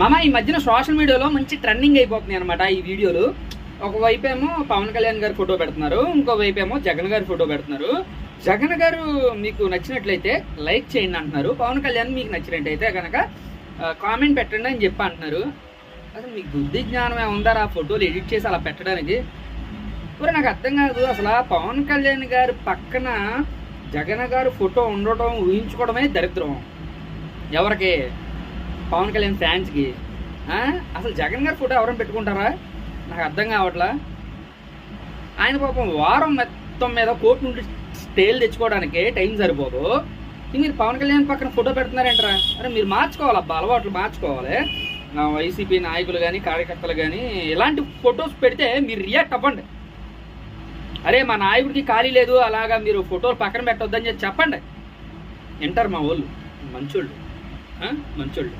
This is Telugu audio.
మామ ఈ మధ్యన సోషల్ మీడియాలో మంచి ట్రెండింగ్ అయిపోతున్నాయి అనమాట ఈ వీడియోలు. ఒకవైపు ఏమో పవన్ కళ్యాణ్ గారి ఫోటో పెడుతున్నారు ఇంకోవైపు ఏమో జగన్ గారి ఫోటో పెడుతున్నారు. జగన్ గారు మీకు నచ్చినట్లయితే లైక్ చేయండి అంటున్నారు. పవన్ కళ్యాణ్ మీకు నచ్చినట్టయితే కనుక కామెంట్ పెట్టండి అని చెప్పి అంటున్నారు. అసలు మీకు బుద్ధి జ్ఞానం ఏముందా ఆ ఫోటోలు ఎడిట్ చేసి అలా పెట్టడానికి? ఇప్పుడు నాకు అర్థం కాదు. అసలు పవన్ కళ్యాణ్ గారు పక్కన జగన్ గారు ఫోటో ఉండటం ఊహించుకోవడమే దరిద్రం. ఎవరికి? పవన్ కళ్యాణ్ ఫ్యాన్స్కి అసలు జగన్ గారి ఫోటో ఎవరైనా పెట్టుకుంటారా? నాకు అర్థం కావట్లా. ఆయన పాపం వారం మొత్తం మీద కోర్టు నుండి స్టేలు తెచ్చుకోవడానికి టైం సరిపోదు. మీరు పవన్ కళ్యాణ్ పక్కన ఫోటో పెడుతున్నారంటారా? అరే మీరు మార్చుకోవాలి అబ్బా అలవాట్లు మార్చుకోవాలి. నా వైసీపీ నాయకులు కానీ కార్యకర్తలు కానీ ఇలాంటి ఫొటోస్ పెడితే మీరు రియాక్ట్ అవ్వండి. అరే మా నాయకుడికి ఖాళీ లేదు అలాగా మీరు ఫోటోలు పక్కన పెట్టొద్దని చెప్పి చెప్పండి. వింటారు మా వాళ్ళు మంచోళ్ళు. మంచోళ్ళు.